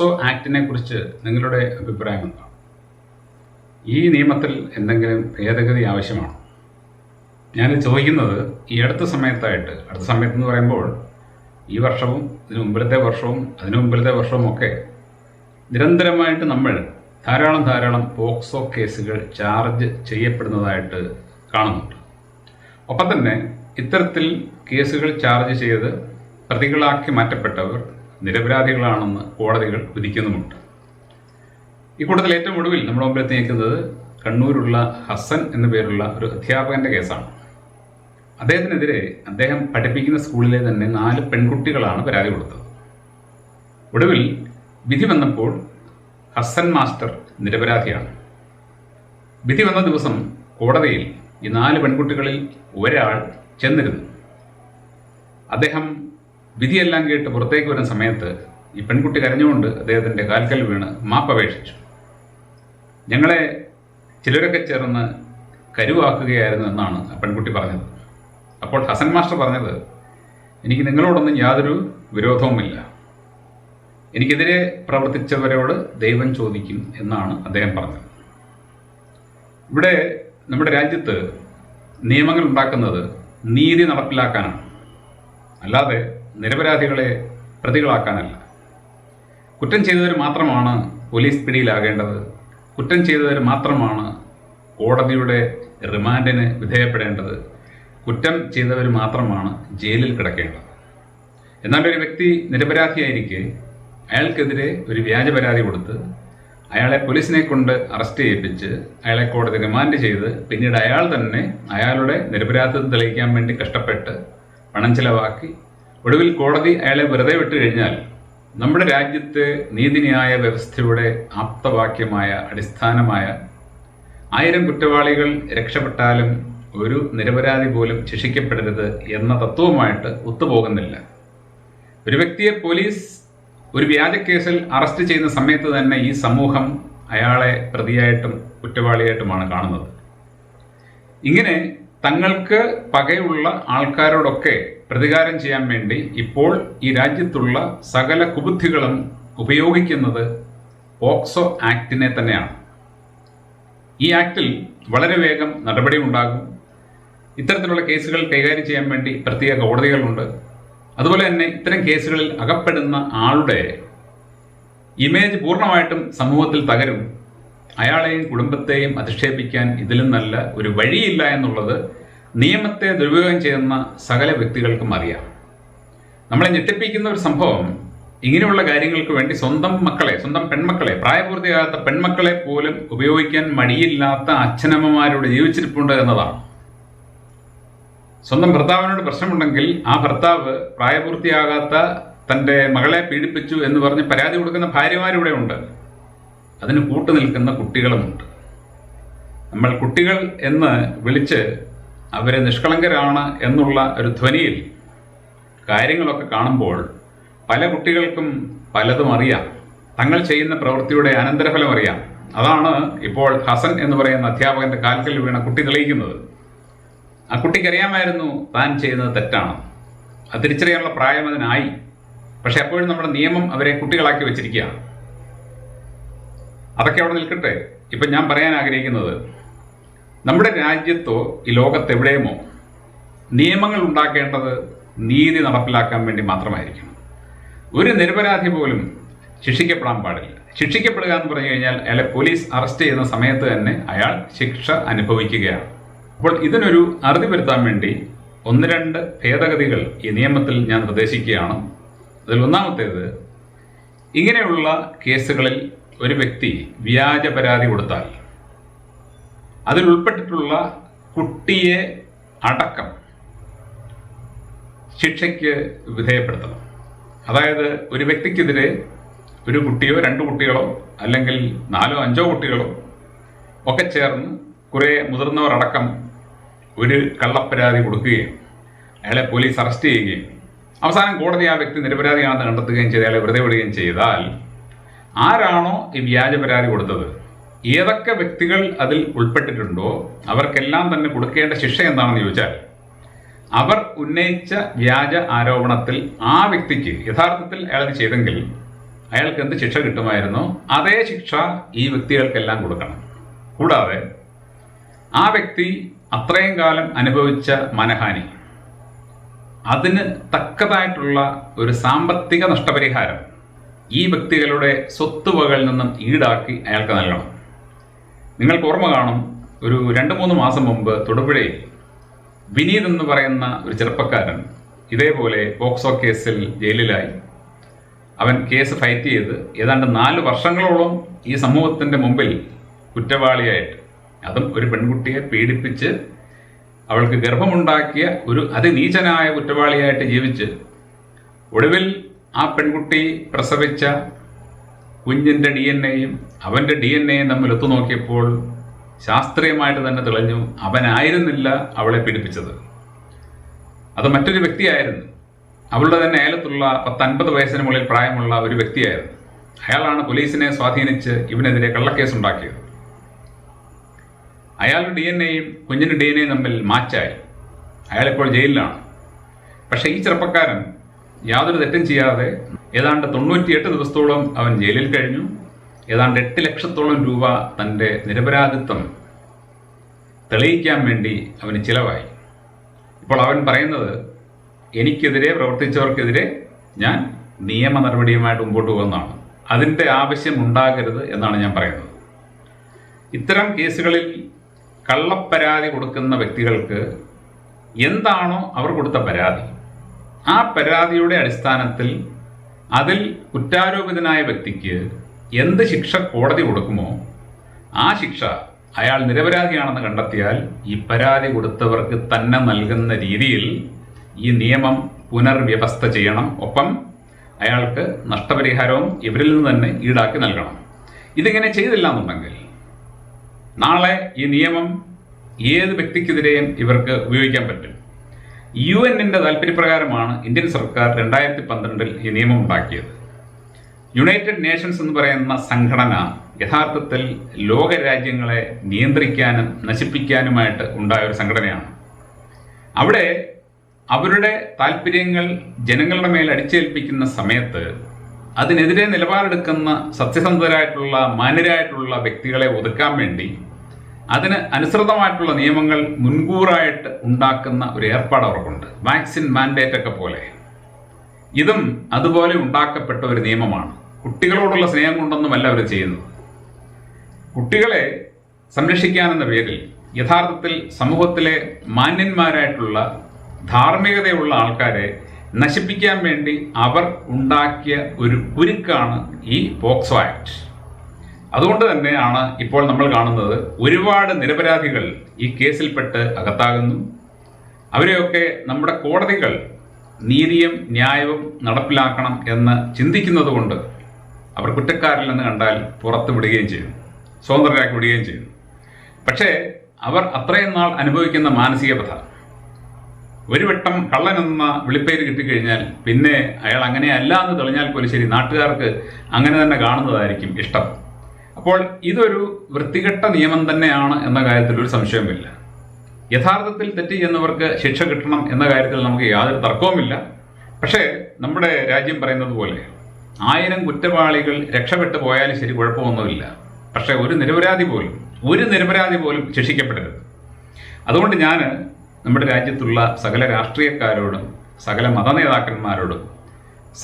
POCSO ആക്ടിനെ കുറിച്ച് നിങ്ങളുടെ അഭിപ്രായം എന്താണ് ഈ നിയമത്തിൽ എന്തെങ്കിലും ഭേദഗതി ആവശ്യമാണോ? ഞാൻ ചോദിക്കുന്നത് ഈ അടുത്ത സമയത്തായിട്ട്. അടുത്ത സമയത്ത് എന്ന് പറയുമ്പോൾ ഈ വർഷവും ഇതിനു മുമ്പിലത്തെ വർഷവും അതിനു മുമ്പിലത്തെ വർഷവും ഒക്കെ നിരന്തരമായിട്ട് നമ്മൾ ധാരാളം ധാരാളം പോക്സോ കേസുകൾ ചാർജ് ചെയ്യപ്പെടുന്നതായിട്ട് കാണുന്നുണ്ട്. ഒപ്പം തന്നെ ഇത്തരത്തിൽ കേസുകൾ ചാർജ് ചെയ്ത് പ്രതികളാക്കി മാറ്റപ്പെട്ടവർ നിരപരാധികളാണെന്ന് കോടതികൾ വിധിക്കുന്നുമുണ്ട്. ഈ കൂട്ടത്തിൽ ഏറ്റവും ഒടുവിൽ നമ്മുടെ മുമ്പിൽ എത്തിയിരിക്കുന്നത് കണ്ണൂരുള്ള ഹസൻ എന്ന പേരുള്ള ഒരു അധ്യാപകന്റെ കേസാണ്. അദ്ദേഹത്തിനെതിരെ അദ്ദേഹം പഠിപ്പിക്കുന്ന സ്കൂളിലെ തന്നെ നാല് പെൺകുട്ടികളാണ് പരാതി കൊടുത്തത്. ഒടുവിൽ വിധി വന്നപ്പോൾ ഹസൻ മാസ്റ്റർ നിരപരാധിയാണ്. വിധി വന്ന ദിവസം കോടതിയിൽ ഈ നാല് പെൺകുട്ടികളിൽ ഒരാൾ ചെന്നിരുന്നു. അദ്ദേഹം വിധിയെല്ലാം കേട്ട് പുറത്തേക്ക് വരുന്ന സമയത്ത് ഈ പെൺകുട്ടി കരഞ്ഞുകൊണ്ട് അദ്ദേഹത്തിന്റെ കാൽക്കൽ വീണ് മാപ്പപേക്ഷിച്ചു. ഞങ്ങളെ ചിലരൊക്കെ ചേർന്ന് കരുവാക്കുകയായിരുന്നു എന്നാണ് ആ പെൺകുട്ടി പറഞ്ഞത്. അപ്പോൾ ഹസൻ മാസ്റ്റർ പറഞ്ഞത് എനിക്ക് നിങ്ങളോടൊന്നും യാതൊരു വിരോധവുമില്ല. എനിക്കെതിരെ പ്രവർത്തിച്ചവരോട് ദൈവം ചോദിക്കും എന്നാണ് അദ്ദേഹം പറഞ്ഞത്. ഇവിടെ നമ്മുടെ രാജ്യത്ത് നിയമങ്ങൾ ഉണ്ടാക്കുന്നത് നീതി നടപ്പിലാക്കാനാണ്. അല്ലാതെ നിരപരാധികളെ പ്രതികളാക്കാനല്ല. കുറ്റം ചെയ്തവർ മാത്രമാണ് പോലീസ് പിടിയിലാകേണ്ടത്. കുറ്റം ചെയ്തവർ മാത്രമാണ് കോടതിയുടെ റിമാൻഡിന് വിധേയപ്പെടേണ്ടത്. കുറ്റം ചെയ്തവർ മാത്രമാണ് ജയിലിൽ കിടക്കേണ്ടത്. എന്നാൽ ഒരു വ്യക്തി നിരപരാധിയായിരിക്കെ അയാൾക്കെതിരെ ഒരു വ്യാജ പരാതി കൊടുത്ത് അയാളെ പോലീസിനെ കൊണ്ട് അറസ്റ്റ് ചെയ്യിപ്പിച്ച് അയാളെ കോടതി റിമാൻഡ് ചെയ്ത് പിന്നീട് അയാൾ തന്നെ അയാളുടെ നിരപരാധിത്വം തെളിയിക്കാൻ വേണ്ടി കഷ്ടപ്പെട്ട് പണം ചിലവാക്കി ഒടുവിൽ കോടതി അയാളെ വെറുതെ വിട്ടു കഴിഞ്ഞാൽ നമ്മുടെ രാജ്യത്തെ നീതിന്യായ വ്യവസ്ഥയുടെ ആപ്തവാക്യമായ അടിസ്ഥാനമായ ആയിരം കുറ്റവാളികൾ രക്ഷപ്പെട്ടാലും ഒരു നിരപരാധി പോലും ശിക്ഷിക്കപ്പെടരുത് എന്ന തത്വവുമായിട്ട് ഒത്തുപോകുന്നില്ല. ഒരു വ്യക്തിയെ പോലീസ് ഒരു വ്യാജ കേസിൽ അറസ്റ്റ് ചെയ്യുന്ന സമയത്ത് തന്നെ ഈ സമൂഹം അയാളെ പ്രതിയായിട്ടും കുറ്റവാളിയായിട്ടുമാണ് കാണുന്നത്. ഇങ്ങനെ തങ്ങൾക്ക് പകയുള്ള ആൾക്കാരോടൊക്കെ പ്രതികാരം ചെയ്യാൻ വേണ്ടി ഇപ്പോൾ ഈ രാജ്യത്തുള്ള സകല കുബുദ്ധികളും ഉപയോഗിക്കുന്നത് പോക്സോ ആക്ടിനെ തന്നെയാണ്. ഈ ആക്ടിൽ വളരെ വേഗം നടപടി ഉണ്ടാകും ഇത്തരത്തിലുള്ള കേസുകൾ കൈകാര്യം ചെയ്യാൻ വേണ്ടി പ്രത്യേക കോടതികളുണ്ട്. അതുപോലെ തന്നെ ഇത്തരം കേസുകളിൽ അകപ്പെടുന്ന ആളുടെ ഇമേജ് പൂർണമായിട്ടും സമൂഹത്തിൽ തകരും. അയാളെയും കുടുംബത്തെയും അധിക്ഷേപിക്കാൻ ഇതിലും നല്ല ഒരു വഴിയില്ല എന്നുള്ളത് നിയമത്തെ ദുരുപയോഗം ചെയ്യുന്ന സകല വ്യക്തികൾക്കും അറിയാം. നമ്മളെ ഞെട്ടിപ്പിക്കുന്ന ഒരു സംഭവം ഇങ്ങനെയുള്ള കാര്യങ്ങൾക്ക് വേണ്ടി സ്വന്തം മക്കളെ സ്വന്തം പെൺമക്കളെ പ്രായപൂർത്തിയാകാത്ത പെൺമക്കളെ പോലും ഉപയോഗിക്കാൻ മടിയില്ലാത്ത അച്ഛനമ്മമാരോട് ജീവിച്ചിരിപ്പുണ്ട് എന്നതാണ്. സ്വന്തം ഭർത്താവിനോട് പ്രശ്നമുണ്ടെങ്കിൽ ആ ഭർത്താവ് പ്രായപൂർത്തിയാകാത്ത തന്റെ മകളെ പീഡിപ്പിച്ചു എന്ന് പറഞ്ഞ് പരാതി കൊടുക്കുന്ന ഭാര്യമാരിവിടെ ഉണ്ട്. അതിന് കൂട്ടു നിൽക്കുന്ന കുട്ടികളുമുണ്ട്. നമ്മൾ കുട്ടികൾ എന്ന് വിളിച്ച് അവരെ നിഷ്കളങ്കരാണ് എന്നുള്ള ഒരു ധ്വനിയിൽ കാര്യങ്ങളൊക്കെ കാണുമ്പോൾ പല കുട്ടികൾക്കും പലതും അറിയാം. തങ്ങൾ ചെയ്യുന്ന പ്രവൃത്തിയുടെ അനന്തരഫലം അറിയാം. അതാണ് ഇപ്പോൾ ഹസൻ എന്ന് പറയുന്ന അധ്യാപകന്റെ കാൽക്കൽ വീണ കുട്ടി തെളിയിക്കുന്നത്. ആ കുട്ടിക്ക് അറിയാമായിരുന്നു താൻ ചെയ്യുന്നത് തെറ്റാണ്. അത് തിരിച്ചറിയാനുള്ള പ്രായം അതിനായി. പക്ഷെ അപ്പോഴും നമ്മുടെ നിയമം അവരെ കുട്ടികളാക്കി വെച്ചിരിക്കുകയാണ്. അതൊക്കെ അവിടെ നിൽക്കട്ടെ. ഇപ്പം ഞാൻ പറയാൻ ആഗ്രഹിക്കുന്നത് നമ്മുടെ രാജ്യത്തോ ഈ ലോകത്തെവിടെയുമോ നിയമങ്ങൾ ഉണ്ടാക്കേണ്ടത് നീതി നടപ്പിലാക്കാൻ വേണ്ടി മാത്രമായിരിക്കണം. ഒരു നിരപരാധി പോലും ശിക്ഷിക്കപ്പെടാൻ പാടില്ല. ശിക്ഷിക്കപ്പെടുക എന്ന് പറഞ്ഞു കഴിഞ്ഞാൽ അയാളെ പോലീസ് അറസ്റ്റ് ചെയ്യുന്ന സമയത്ത് തന്നെ അയാൾ ശിക്ഷ അനുഭവിക്കുകയാണ്. അപ്പോൾ ഇതിനൊരു അറുതി വരുത്താൻ വേണ്ടി ഒന്ന് രണ്ട് ഭേദഗതികൾ ഈ നിയമത്തിൽ ഞാൻ നിർദ്ദേശിക്കുകയാണ്. അതിൽ ഒന്നാമത്തേത് ഇങ്ങനെയുള്ള കേസുകളിൽ ഒരു വ്യക്തി വ്യാജ പരാതി കൊടുത്താൽ അതിൽ ഉൾപ്പെട്ടിട്ടുള്ള കുട്ടിയെ അടക്കം ശിക്ഷയ്ക്ക് വിധേയപ്പെടുത്തണം. അതായത് ഒരു വ്യക്തിക്കെതിരെ ഒരു കുട്ടിയോ രണ്ട് കുട്ടികളോ അല്ലെങ്കിൽ നാലോ അഞ്ചോ കുട്ടികളോ ഒക്കെ ചേർന്ന് കുറേ മുതിർന്നവരടക്കം ഒരു കള്ളപ്പരാതി കൊടുക്കുകയും അയാളെ പോലീസ് അറസ്റ്റ് ചെയ്യുകയും അവസാനം കോടതി ആ വ്യക്തി നിരപരാധിയാണെന്ന് കണ്ടെത്തുകയും ചെയ്ത് അയാളെ വെറുതെ വിടുകയും ചെയ്താൽ ആരാണോ ഈ വ്യാജ പരാതി കൊടുത്തത്? ഏതൊക്കെ വ്യക്തികൾ അതിൽ ഉൾപ്പെട്ടിട്ടുണ്ടോ അവർക്കെല്ലാം തന്നെ കൊടുക്കേണ്ട ശിക്ഷ എന്താണെന്ന് ചോദിച്ചാൽ അവർ ഉന്നയിച്ച വ്യാജ ആരോപണത്തിൽ ആ വ്യക്തിക്ക് യഥാർത്ഥത്തിൽ അയാൾ ചെയ്തെങ്കിൽ അയാൾക്ക് എന്ത് ശിക്ഷ കിട്ടുമായിരുന്നോ? അതേ ശിക്ഷ ഈ വ്യക്തികൾക്കെല്ലാം കൊടുക്കണം. കൂടാതെ ആ വ്യക്തി അത്രയും കാലം അനുഭവിച്ച മനഹാനി അതിന് തക്കതായിട്ടുള്ള ഒരു സാമ്പത്തിക നഷ്ടപരിഹാരം ഈ വ്യക്തികളുടെ സ്വത്തുവകളിൽ നിന്നും ഈടാക്കി അയാൾക്ക് നൽകണം. നിങ്ങൾക്ക് ഓർമ്മ കാണും ഒരു രണ്ട് മൂന്ന് മാസം മുമ്പ് തൊടുപുഴയിൽ വിനീത് എന്ന് പറയുന്ന ഒരു ചെറുപ്പക്കാരൻ ഇതേപോലെ പോക്സോ കേസിൽ ജയിലിലായി. അവൻ കേസ് ഫൈറ്റ് ചെയ്ത് ഏതാണ്ട് നാല് വർഷങ്ങളോളം ഈ സമൂഹത്തിന്റെ മുമ്പിൽ കുറ്റവാളിയായിട്ട്. അതും ഒരു പെൺകുട്ടിയെ പീഡിപ്പിച്ച് അവൾക്ക് ഗർഭമുണ്ടാക്കിയ ഒരു അതിനീചനായ കുറ്റവാളിയായിട്ട് ജീവിച്ച് ഒടുവിൽ ആ പെൺകുട്ടി പ്രസവിച്ച കുഞ്ഞിന്റെ ഡി എൻ എയും അവന്റെ ഡി എൻ എയും തമ്മിൽ ഒത്തുനോക്കിയപ്പോൾ ശാസ്ത്രീയമായിട്ട് തന്നെ തെളിഞ്ഞു അവനായിരുന്നില്ല അവളെ പീഡിപ്പിച്ചത്. അത് മറ്റൊരു വ്യക്തിയായിരുന്നു. അവളുടെ തന്നെ അയലത്തുള്ള പത്തൻപത് വയസ്സിന് മുകളിൽ പ്രായമുള്ള ഒരു വ്യക്തിയായിരുന്നു. അയാളാണ് പോലീസിനെ സ്വാധീനിച്ച് ഇവനെതിരെ കള്ളക്കേസ് ഉണ്ടാക്കിയത് അയാളുടെ ഡി എൻ എയും കുഞ്ഞിന്റെ ഡി എൻ എയും തമ്മിൽ മാച്ചായി. അയാളിപ്പോൾ ജയിലിലാണ്. പക്ഷേ ഈ ചെറുപ്പക്കാരൻ യാതൊരു തെറ്റും ചെയ്യാതെ ഏതാണ്ട് തൊണ്ണൂറ്റിയെട്ട് ദിവസത്തോളം അവൻ ജയിലിൽ കഴിഞ്ഞു. ഏതാണ്ട് എട്ട് ലക്ഷത്തോളം രൂപ തന്റെ നിരപരാധിത്വം തെളിയിക്കാൻ വേണ്ടി അവന് ചിലവായി. ഇപ്പോൾ അവൻ പറയുന്നത് എനിക്കെതിരെ പ്രവർത്തിച്ചവർക്കെതിരെ ഞാൻ നിയമ നടപടിയുമായിട്ട് മുമ്പോട്ട് പോകുന്നതാണ്. അതിന്റെ ആവശ്യം ഉണ്ടാകരുത് എന്നാണ് ഞാൻ പറയുന്നത്. ഇത്തരം കേസുകളിൽ കള്ളപ്പരാതി കൊടുക്കുന്ന വ്യക്തികൾക്ക് എന്താണോ അവർ കൊടുത്ത പരാതി. ആ പരാതിയുടെ അടിസ്ഥാനത്തിൽ അതിൽ കുറ്റാരോപിതനായ വ്യക്തിക്ക് എന്ത് ശിക്ഷ കോടതി കൊടുക്കുമോ ആ ശിക്ഷ അയാൾ നിരപരാധിയാണെന്ന് കണ്ടെത്തിയാൽ ഈ പരാതി കൊടുത്തവർക്ക് തന്നെ നൽകുന്ന രീതിയിൽ ഈ നിയമം പുനർവ്യവസ്ഥ ചെയ്യണം. ഒപ്പം അയാൾക്ക് നഷ്ടപരിഹാരവും ഇവരിൽ നിന്ന് തന്നെ ഈടാക്കി നൽകണം. ഇതിങ്ങനെ ചെയ്തില്ല എന്നുണ്ടെങ്കിൽ നാളെ ഈ നിയമം ഏത് വ്യക്തിക്കെതിരെയും ഇവർക്ക് ഉപയോഗിക്കാൻ പറ്റും. യു എന്നിന്റെ താല്പര്യപ്രകാരമാണ് ഇന്ത്യൻ സർക്കാർ രണ്ടായിരത്തി പന്ത്രണ്ടിൽ ഈ നിയമം ഉണ്ടാക്കിയത് യുണൈറ്റഡ് നേഷൻസ് എന്ന് പറയുന്ന സംഘടന യഥാർത്ഥത്തിൽ ലോകരാജ്യങ്ങളെ നിയന്ത്രിക്കാനും നശിപ്പിക്കാനുമായിട്ട് ഉണ്ടായ ഒരു സംഘടനയാണ്. അവിടെ അവരുടെ താല്പര്യങ്ങൾ ജനങ്ങളുടെ മേൽ അടിച്ചേൽപ്പിക്കുന്ന സമയത്ത് അതിനെതിരെ നിലപാടെടുക്കുന്ന സത്യസന്ധരായിട്ടുള്ള മാന്യരായിട്ടുള്ള വ്യക്തികളെ ഒതുക്കാൻ വേണ്ടി അതിന് അനുസൃതമായിട്ടുള്ള നിയമങ്ങൾ മുൻകൂറായിട്ട് ഉണ്ടാക്കുന്ന ഒരു ഏർപ്പാട് അവർക്കുണ്ട്. വാക്സിൻ മാൻഡേറ്റ് ഒക്കെ പോലെ. ഇതും അതുപോലെ ഉണ്ടാക്കപ്പെട്ട ഒരു നിയമമാണ്. കുട്ടികളോടുള്ള സ്നേഹം കൊണ്ടൊന്നുമല്ല അവർ ചെയ്യുന്നത്. കുട്ടികളെ സംരക്ഷിക്കാനെന്ന പേരിൽ യഥാർത്ഥത്തിൽ സമൂഹത്തിലെ മാന്യന്മാരായിട്ടുള്ള ധാർമ്മികതയുള്ള ആൾക്കാരെ നശിപ്പിക്കാൻ വേണ്ടി അവർ ഉണ്ടാക്കിയ ഒരു കുരുക്കാണ് ഈ പോക്സോ ആക്ട്. അതുകൊണ്ട് തന്നെയാണ് ഇപ്പോൾ നമ്മൾ കാണുന്നത് ഒരുപാട് നിരപരാധികൾ ഈ കേസിൽപ്പെട്ട് അകത്താകുന്നു. അവരെയൊക്കെ നമ്മുടെ കോടതികൾ നീതിയും ന്യായവും നടപ്പിലാക്കണം എന്ന് ചിന്തിക്കുന്നത് കൊണ്ട് അവർ കുറ്റക്കാരില്ലെന്ന് കണ്ടാൽ പുറത്തു വിടുകയും ചെയ്യും സ്വതന്ത്രരാക്കി വിടുകയും ചെയ്യും. പക്ഷേ അവർ അത്രയും നാൾ അനുഭവിക്കുന്ന മാനസിക പഥ ഒരു വട്ടം കള്ളനെന്ന വിളിപ്പേര് കിട്ടിക്കഴിഞ്ഞാൽ പിന്നെ അയാൾ അങ്ങനെയല്ല എന്ന് തെളിഞ്ഞാൽ പോലും ശരി നാട്ടുകാർക്ക് അങ്ങനെ തന്നെ കാണുന്നതായിരിക്കും ഇഷ്ടം. അപ്പോൾ ഇതൊരു വൃത്തികെട്ട നിയമം തന്നെയാണ് എന്ന കാര്യത്തിൽ ഒരു സംശയവുമില്ല. യഥാർത്ഥത്തിൽ തെറ്റ് ചെയ്യുന്നവർക്ക് ശിക്ഷ കിട്ടണം എന്ന കാര്യത്തിൽ നമുക്ക് യാതൊരു തർക്കവുമില്ല. പക്ഷേ നമ്മുടെ രാജ്യം പറയുന്നത് പോലെ ആയിരം കുറ്റവാളികൾ രക്ഷപ്പെട്ടു പോയാലും ശരി കുഴപ്പമൊന്നുമില്ല. പക്ഷേ ഒരു നിരപരാധി പോലും ഒരു നിരപരാധി പോലും ശിക്ഷിക്കപ്പെടരുത്. അതുകൊണ്ട് ഞാൻ നമ്മുടെ രാജ്യത്തുള്ള സകല രാഷ്ട്രീയക്കാരോടും സകല മതനേതാക്കന്മാരോടും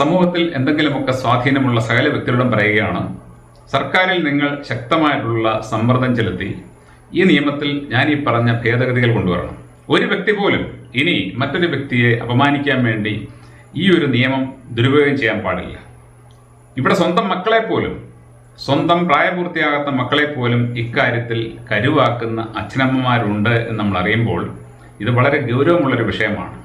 സമൂഹത്തിൽ എന്തെങ്കിലുമൊക്കെ സ്വാധീനമുള്ള സകല വ്യക്തികളോടും പറയുകയാണ് സർക്കാരിൽ നിങ്ങൾ ശക്തമായിട്ടുള്ള സമ്മർദ്ദം ചെലുത്തി ഈ നിയമത്തിൽ ഞാൻ ഈ പറഞ്ഞ ഭേദഗതികൾ കൊണ്ടുവരണം. ഒരു വ്യക്തി പോലും ഇനി മറ്റൊരു വ്യക്തിയെ അപമാനിക്കാൻ വേണ്ടി ഈ ഒരു നിയമം ദുരുപയോഗം ചെയ്യാൻ പാടില്ല. ഇവിടെ സ്വന്തം മക്കളെ പോലും സ്വന്തം പ്രായപൂർത്തിയാകാത്ത മക്കളെ പോലും ഇക്കാര്യത്തിൽ കരുവാക്കുന്ന അച്ഛനമ്മമാരുണ്ട് എന്ന് നമ്മൾ അറിയുമ്പോൾ ഇത് വളരെ ഗൗരവമുള്ളൊരു വിഷയമാണ്.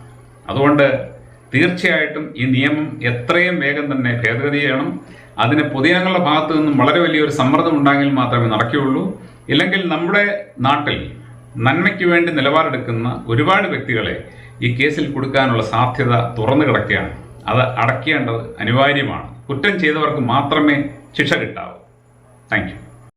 അതുകൊണ്ട് തീർച്ചയായിട്ടും ഈ നിയമം എത്രയും വേഗം തന്നെ ഭേദഗതി ചെയ്യണം. അതിന് പൊതുജനങ്ങളുടെ ഭാഗത്തു നിന്നും വളരെ വലിയൊരു സമ്മർദ്ദം ഉണ്ടായെങ്കിൽ മാത്രമേ നടക്കുകയുള്ളൂ. ഇല്ലെങ്കിൽ നമ്മുടെ നാട്ടിൽ നന്മയ്ക്ക് വേണ്ടി നിലപാടെടുക്കുന്ന ഒരുപാട് വ്യക്തികളെ ഈ കേസിൽ കൊടുക്കാനുള്ള സാധ്യത തുറന്നു കിടക്കുകയാണ്. അത് അടയ്ക്കേണ്ടത് അനിവാര്യമാണ്. കുറ്റം ചെയ്തവർക്ക് മാത്രമേ ശിക്ഷ കിട്ടാവൂ. താങ്ക്